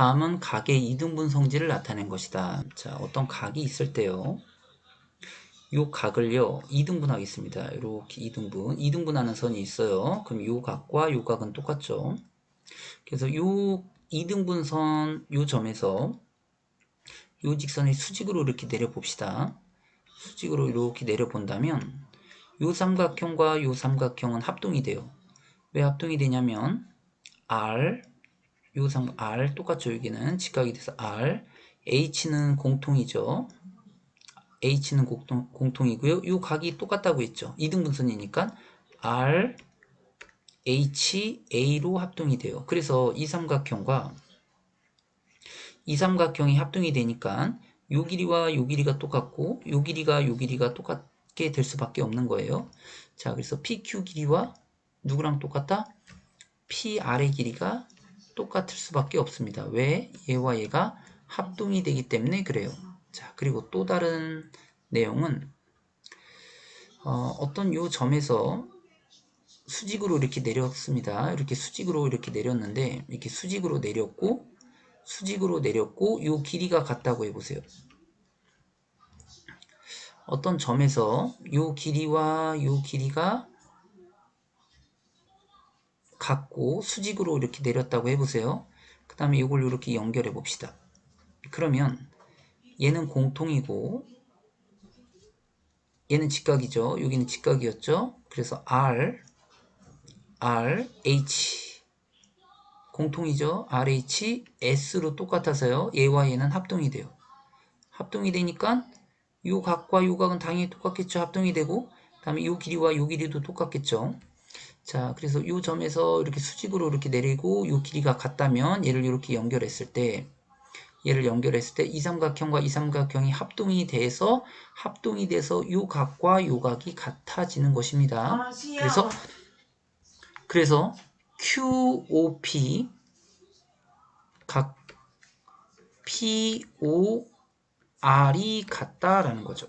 다음은 각의 이등분 성질을 나타낸 것이다. 자, 어떤 각이 있을 때요. 요 각을요, 이등분하겠습니다. 이렇게 이등분. 이등분하는 선이 있어요. 그럼 요 각과 요 각은 똑같죠. 그래서 요 이등분 선 요 점에서 요 직선의 수직으로 이렇게 내려 봅시다. 수직으로 이렇게 내려 본다면 요 삼각형과 요 삼각형은 합동이 돼요. 왜 합동이 되냐면 R 요삼 R 똑같죠 여기는 직각이 돼서 R H는 공통이죠. H는 공통, 공통이고요. 요 각이 똑같다고 했죠. 이등분선이니까 R H A로 합동이 돼요. 그래서 이 삼각형과 이 삼각형이 합동이 되니까 요 길이와 요 길이가 똑같고 요 길이가 요 길이가 똑같게 될 수밖에 없는 거예요. 자, 그래서 PQ 길이와 누구랑 똑같다? PR의 길이가 똑같을 수밖에 없습니다. 왜? 얘와 얘가 합동이 되기 때문에 그래요. 자, 그리고 또 다른 내용은 어, 떤요 점에서 수직으로 이렇게 내렸습니다. 이렇게 수직으로 이렇게 내렸는데 이렇게 수직으로 내렸고 수직으로 내렸고 요 길이가 같다고 해보세요. 어떤 점에서 요 길이와 요 길이가 같고 수직으로 이렇게 내렸다고 해보세요. 그 다음에 이걸 이렇게 연결해 봅시다. 그러면 얘는 공통이고 얘는 직각이죠. 여기는 직각이었죠. 그래서 R, R, H 공통이죠. RH, S로 똑같아서요. 얘와 얘는 합동이 돼요. 합동이 되니까 요 각과 요 각은 당연히 똑같겠죠. 합동이 되고 그 다음에 요 길이와 요 길이도 똑같겠죠. 자, 그래서 요 점에서 이렇게 수직으로 이렇게 내리고 요 길이가 같다면 얘를 이렇게 연결했을 때 얘를 연결했을 때 이 삼각형과 이 삼각형이 합동이 돼서 합동이 돼서 요 각과 요 각이 같아지는 것입니다. 그래서 그래서 QOP 각 POR이 같다라는 거죠.